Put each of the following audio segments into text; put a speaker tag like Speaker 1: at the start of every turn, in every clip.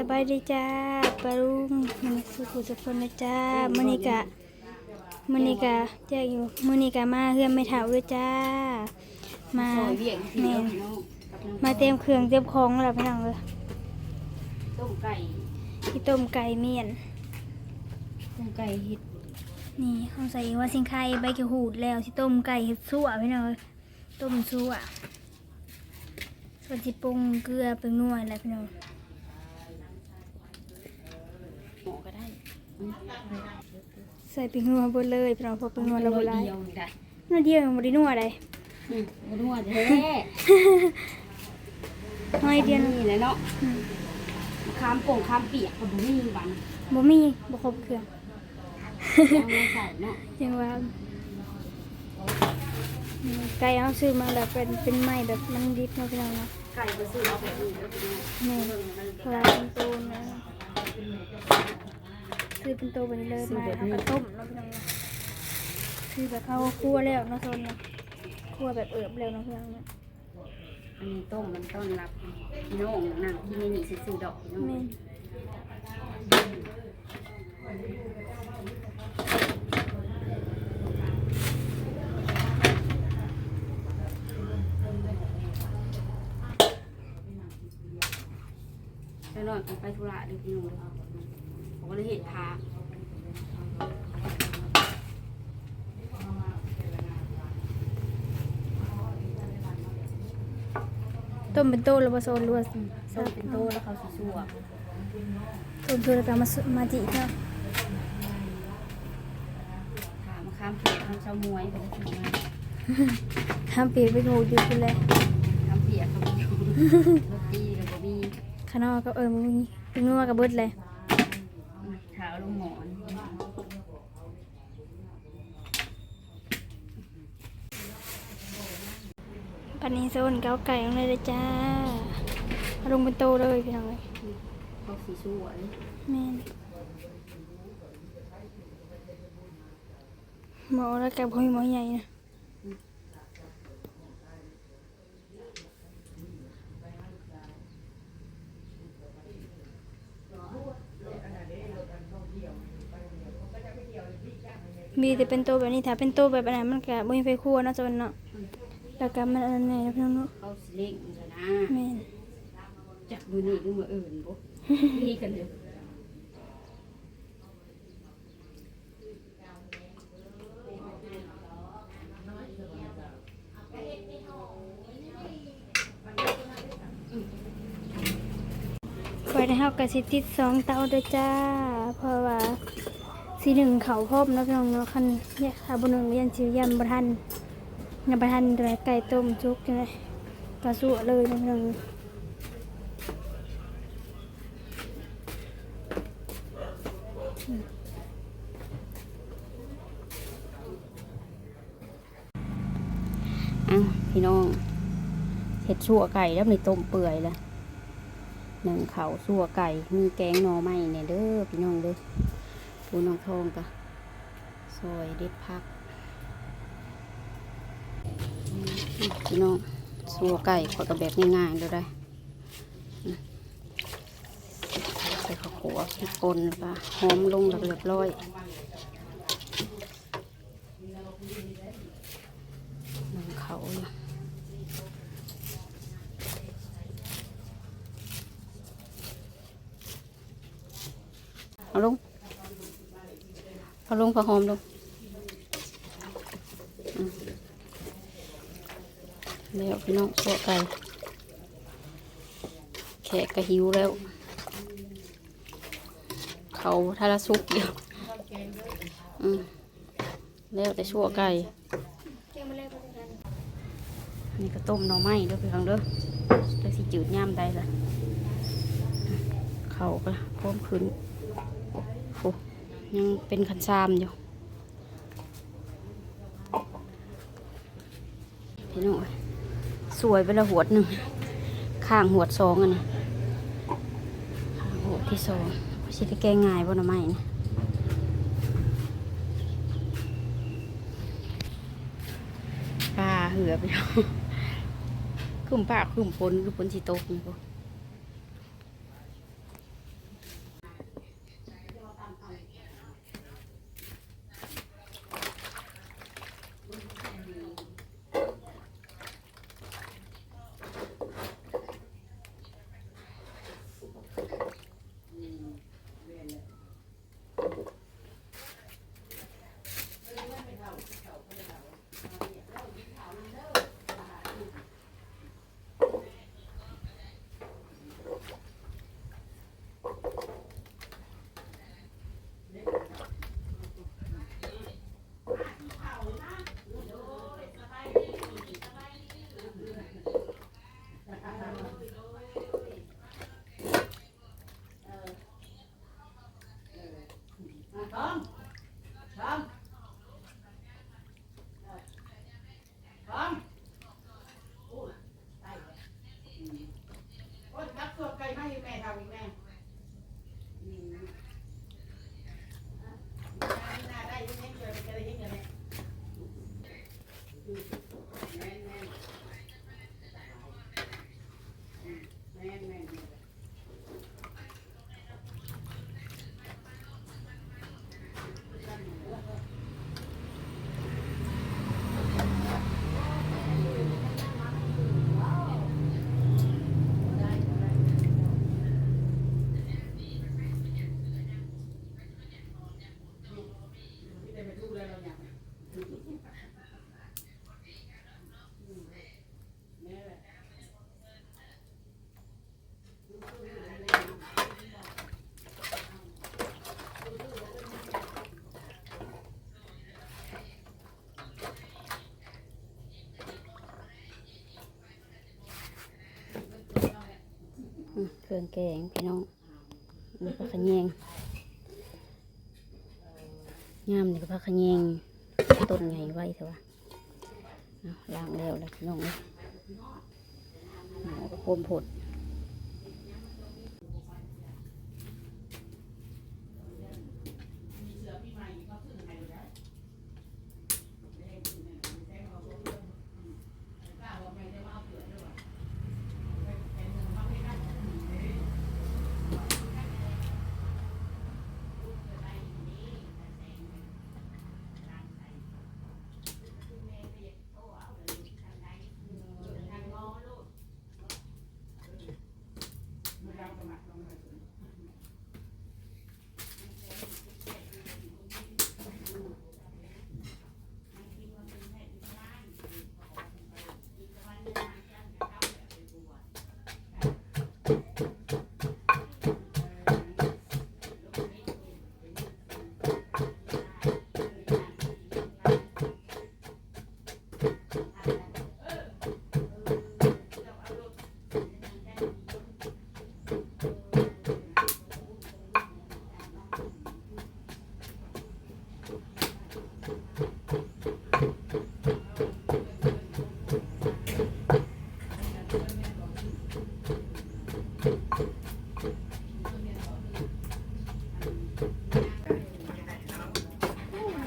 Speaker 1: สบายดีจ้าปารุงมันสุขุสุขคนนะจ้ามื้อนี้กะมื้อนี้กะแจ้งอยู่มื้อนี้กะมาเฮือนไม่เท่าด้วยจ้า มา
Speaker 2: ซอยเวียงพี่
Speaker 1: แม่
Speaker 2: น้อง
Speaker 1: น
Speaker 2: พี่น้องกับน้ำ
Speaker 1: มาเตรียมเครื่องเตรียมของแล้วพี่น้องเลย
Speaker 2: ต้มไก่
Speaker 1: ที่ต้มไก่เมียน
Speaker 2: ต้มไก่เห็ด
Speaker 1: นี่เขาใส่ว่าสิงไข่ใบกระหูดแล้วที่ต้มไก่เฮ็ดซั่วพี่น้องเอ้ยต้มซั่วส่วนที่ปรุงเกลือเป็นนัวอะไรพี่น้อง
Speaker 2: หมอก็ได้อืม
Speaker 1: ใส่เป็นนัวบนเลยพี่น้องเพอเป็นนัวเราโบราณ
Speaker 2: เดียวนี่ได้
Speaker 1: นัวเดียวยังบ่ได้นัวอะไร
Speaker 2: อืมบ่นัวแท้
Speaker 1: น้อยเดียว
Speaker 2: นี่แหละเนาะ
Speaker 1: อืม
Speaker 2: มะขามโป่งขามเปียกกับบุ้มีบัน
Speaker 1: บ่มีบ่ครบเครื่อง
Speaker 2: เอามาใส่เนาะ
Speaker 1: ยังว่าอืมไก่เอาซื้อมาแบบเป็นเป็นไม้แบบมันดิบเนาะพี่น้องเนาะ
Speaker 2: ไก่ก็ซื้อเอาแบบนี้แล้วพี่น้อง
Speaker 1: แม่
Speaker 2: เบิ่งมัน
Speaker 1: ปลาเป็นโตนะ ซื้อเป็นโตแบบนี้เลยมาเอากระต้มเนาะพี่น้องเนาะคือแบบเขาคั่วแล้วเนาะโซนเนาะคั่วแบบเอิบแล้วเนาะพี่น้องเนาะ
Speaker 2: อันนี้ต้มมันต้อนรับพี่น้องนั่งที่นี่นี่ซื้อๆดอกพี่น้อง
Speaker 1: แม่น
Speaker 2: แล้วนอนกันไปธุระเด้อพี่น้องเด้อผม ก็เลยเห็ดพา
Speaker 1: ต้มเป็นโตแล้วบ่โซนรัว
Speaker 2: ส้มเป็นโตแล้วเขาสิซั่ว
Speaker 1: ต้มตัวแล้วก็มาสุมาจิเนาะ
Speaker 2: ถามข้ามเปียกข้ามเช้ามวยไปแล้วถึงมา
Speaker 1: ห้ามเปียกไปโหอยู่พุ่นเลย
Speaker 2: ข้ามเปียกข้ามเปียกรถตีแล้วก็มี
Speaker 1: ข้างนอกก็เออบ่มีเป็นนัวกับเบิดเลย
Speaker 2: เท้า ลงหมอน
Speaker 1: ปันนี้โซนเกาไก่ลงเลยเลยจ้าเอาลงเป็นโตเลยพี่น้องเอ้ย
Speaker 2: เขาสีสวย
Speaker 1: แม่นหมอแล้วกับพ่อหมอใหญ่นะ มีแต่เป็นโตแบบนี้ถ้าเป็นโตแบบอะไรมันก็บ่มีไฟครัวเนาะจนเนาะแล้วก็มันอันนั้นเนี่ยพี่น้องเนาะ
Speaker 2: เขาสีเล่งกันนะ
Speaker 1: แม่น
Speaker 2: จับมือนี่ดูมืออื่นปุ๊บนี่กันเลย
Speaker 1: ไฟในเฮากะสิติดสองเตาเด้อจ้า เพราะว่า สีหนึ่งเขาพร้อมเนาะพี่น้องเนาะคันเนี่ยถ้าบ่หนึ่งยันสิยำบ่ทันยำบ่ทันด้วไก่ต้มจุกจังได๋ก็สู้เลยนาะพี่น้อง
Speaker 2: อะพี่น้องเห็ดชั่วไก่แล้วมีต้มเปื่อยละหนึ่งเขาชั่วไก่มีแกงหน่อไม้เนี่ยเด้อพี่น้องเด้อ ปูน้องทองกะซอยเด็ดพักพี่น้องชั่วไก่ขอยกระแบบง่ายๆเลยได้ใส่ข้าวขัวพริกป่นแล้วก็หอมลงเรียบร้อยนึ่งเขาเอาลง เอลงผักหอมลงแล้วพี่น้องสัวไก่แขกก็หิวแล้ว เขาทาราซุปเดียวอืมแล้วแต่ชั่วไก่ นี่ก็ต้มหน่อไม้เด้อพี่น้องเด้อแล้วสิจืดย่ำได้ละเขาก็พร้อมขึ้น ยังเป็นคันซามอยู่พี่น้อยสวยไปละหัวหนึ่งข้างหัวสองอันนี้ข้างหัวที่สองชิได้แก้ง่ายบ่น่อไม้นี่ปลาเหือไปแล้วขึ้นปากขึ้นฝนคือฝนสิตกนี่พวก เครื่องแกงพี่น้องนี่ผักขยงงามนี่ก็ผักขยงต้นใหญ่ไว้เถอะวะล้างแล้วแล้วพี่น้องเอ้ยหมูก็โคมผด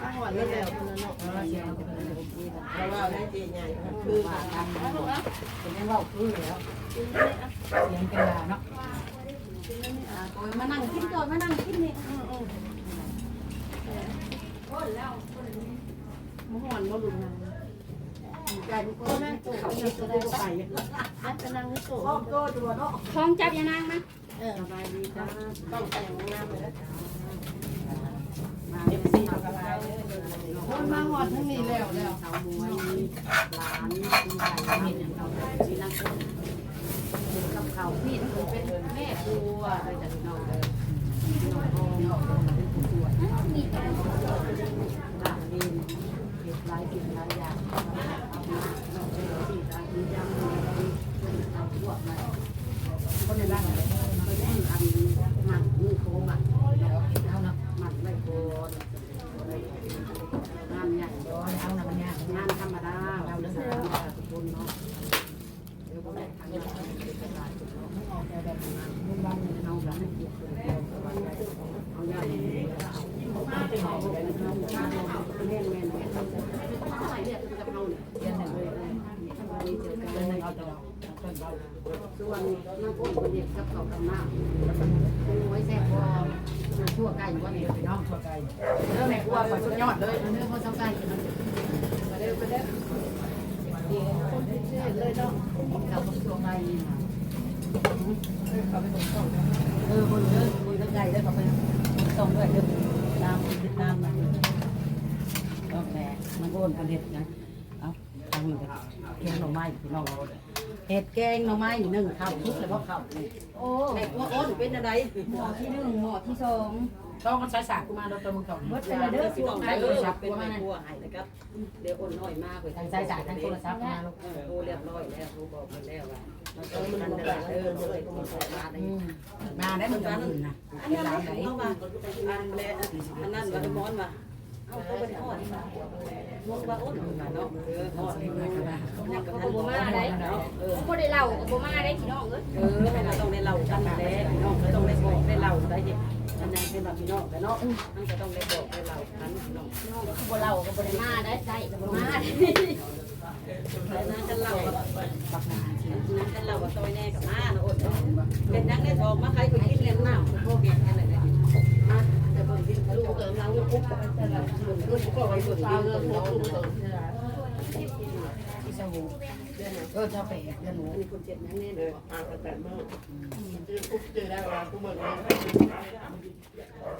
Speaker 3: อาหารแล้วแล้วคนนั้นเนาะเพราะว่าได้เจใหญ่คือ
Speaker 2: เป็นยังว่าคือแล้วเสียงเป็นลาเนาะโอ้ยมานั่งกินก่อนมานั่งกินนี่
Speaker 3: มหอนบ่ลุงนะ ก่บุกโก้แม่โก้เขาจะได้ไปอันจะนั่งนี่โก้โก้ดูเนาะ
Speaker 2: คล้องจับยานางนะ
Speaker 3: เออสบายดีจ้าต้องแต่งงานเลยนะมาเอฟซีสบายคนมาหอดทั้งนี้แล้วแล้ว
Speaker 2: สาวมวยหลานคุณยายเห็นอย่างเราชีนักกับเขาพี่เป็นแม่ครัวไปจากเราเลย ส่วนน้ำกุ้งเด็กกับเขากำน้ำปูไว้แซ่บพอชั่วไก่ว่าเนี่ยพี่น้องชั่วไก่
Speaker 3: เรื่องไหนกลัวขอสุดยอดเลย
Speaker 2: เนื้อคนสำคัญ
Speaker 3: มาเร็วไปเร็วเชื่อเลยเนาะ
Speaker 2: เราก็ช่วงไง
Speaker 3: เขาไปส่งต่อ
Speaker 2: เออคนเยอะคนเยอะไก่แล้วก็ไปส่งด้วยเดี๋ยวน้ำติดน้ำนะก็แหมมันโอนกันเด็ดนะเอาทางนี้ไปแกงหน่อไม้พี่น้องเราเห็ดแกงหน่อไม้หนึ่งข้าวทุกเลยเพราะข้าวโอ้
Speaker 3: แม่ว่าโอ้นเป็นอะไร
Speaker 2: หม้อที่หนึ่งหม้อที่สอง
Speaker 3: ต้องมันใช้สากกูมาเราตัวมึงก่อน
Speaker 2: หมดเลยเด้อสิ
Speaker 3: ต้อง
Speaker 2: ใช้
Speaker 3: ใช้
Speaker 2: โท
Speaker 3: โท
Speaker 2: ร
Speaker 3: ร
Speaker 2: ศั
Speaker 3: ศั
Speaker 2: พ
Speaker 3: พ
Speaker 2: ท์
Speaker 3: ท์
Speaker 2: เป็
Speaker 3: เป็นน
Speaker 2: ว่า
Speaker 3: แม่
Speaker 2: นั่น
Speaker 3: กลัวหายนะครับเดี๋ยวอ้นน้อยมากเลย
Speaker 2: ทางใช้จ่ายทางโทรศัพท์มาลูก
Speaker 3: โอ้เรียบร้อยแล้วรู้บอกมันแล้วว่ามันต้องมันเดินเดินเลยต้องใส่มาได้
Speaker 2: มาได้มันกันนะ
Speaker 3: อันนั้นเข้ามาอันแรกอันนั้นว่าม้อนว่าเอาเขาไปทอดมองว่าอ้นเนาะเออทอดนี่มาครับยังกับท่านบ่มาได้เนาะเออ
Speaker 2: บ่ได้เล่าบ่มาได้พี่น้องเอ้ย
Speaker 3: เออให้เรา พี่น้องแต่เนาะนั่นก็ต้องได้บอกได้เล่ากันพี่น้อง
Speaker 2: น้องก็บ่เล่าก็บ่ได้มาได้ใส่ก็บ่มาได้
Speaker 3: แล้วนั่นกันเล่าว่านั่นกันเล่าว่าซอยแน่กับมาเนาะอ้นเป็นนังได้ทองมาใครไปกินเลี้ยงน้ำพวกแกงกันเลยมาแต่บ่กินลูกเอิมเราลูกปุ๊บแต่ละส่วนลูกก็ไว้ส่วนเดียวเลยลู กเอิม
Speaker 2: ที่สหูเออเจ้าเป็ดเดือนหนู
Speaker 3: คนเจ็บนั่นแน่เลยอ่านแต่เมื่อเจอปุ๊บเจอได้เวลาปุ๊บเมื่อ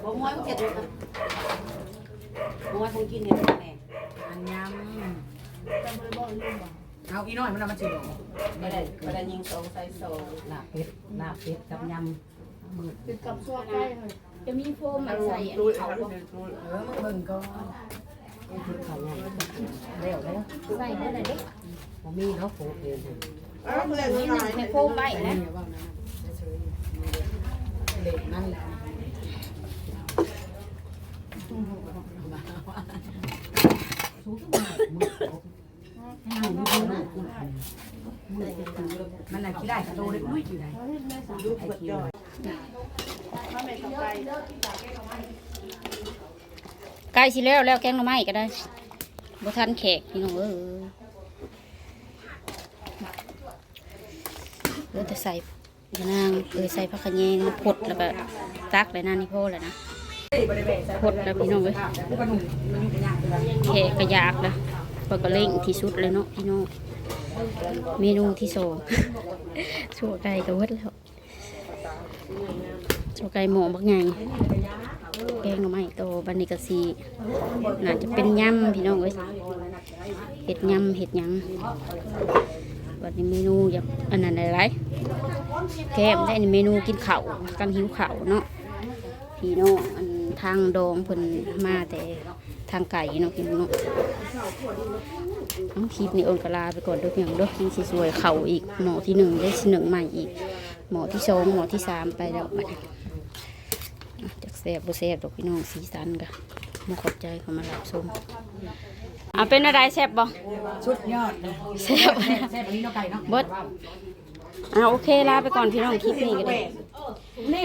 Speaker 2: บ่มวยมันเจ็ดเลย
Speaker 3: มวยคงกินเห็นแน่
Speaker 2: อันยำเอาอีน้อยมันเอามาชิม
Speaker 3: ไม่ได้ไม่ได้ยิงสองใส่สอง
Speaker 2: ลาบเป็ดลาบเป็ดกับยำมือ
Speaker 3: เป็นกับชั่วใกล้เลย
Speaker 2: จะมีโฟมมันใส่เขา
Speaker 3: เขา
Speaker 2: บ่เออมึงเบิ่งก่อน คือเขาใหญ่เร็วแล้ว
Speaker 1: ใส่ได้เลยเด้
Speaker 2: บ่มีเนาะโฟมเอง
Speaker 3: อ้าวเมื่อไหร่
Speaker 1: นี่
Speaker 3: นี่
Speaker 1: หนึ่งให้โฟมไว้นะ
Speaker 2: อย่าว่านะเฉย
Speaker 3: มเด็กนั่นแหละ
Speaker 4: มันน่ะขี้ได้กระโตได้อุ้ยอยู่ไหน
Speaker 3: ลูกกดจอย
Speaker 2: ใกล้สิแล้วแล้วแกงหน่อไม้ก็ได้บ่ทันแขกพี่น้องเอ้ยเดี๋ยวจะใส่ยานางเออใส่ผักขะแยงมาพดแล้วก็ตักเลยนะนี่พ่อเลยนะพดแล้วพี่น้องเอ้ยแขกก็อยากนะปิดก็เร่งที่สุดเลยเนาะพี่น้องเมนูที่สองสัวไก่ก็เวดแล้วสัวไก่หมอบักไง แกงหน่อไม้โตบันนี้ก็สีน่าจะเป็นยำพี่น้องเอ้ยเห็ดยำเห็ดยังวันนี้เมนูอยากอันนั้นอะไรแก้มได้อันเมนูกินเข้ากันหิวเข้าเนาะพี่น้องอันทางดองเพิ่นมาแต่ทางไก่เนาะพี่น้องเนาะเอาคลิปนี้โอนกลาไปก่อนด้อพี่น้องด้อยังสิสวยเข่าอีกหมอที่หนึ่งได้สิหนึ่งใหม่อีกหมอที่สองหมอที่สามไปแล้ว แซ่บบ่แซ่บดอกพี่น้องสีสันกะมาขอบใจเขามารับชมอะเป็นอะไรแซ่บบ่
Speaker 4: ชุดยอดเลย
Speaker 2: แซ่บ
Speaker 4: แซ่บอันนี้เนาะไก่เนาะ
Speaker 2: เบิดอะโอเคลาไปก่อนพี่น้องคลิปนี้ก็ได้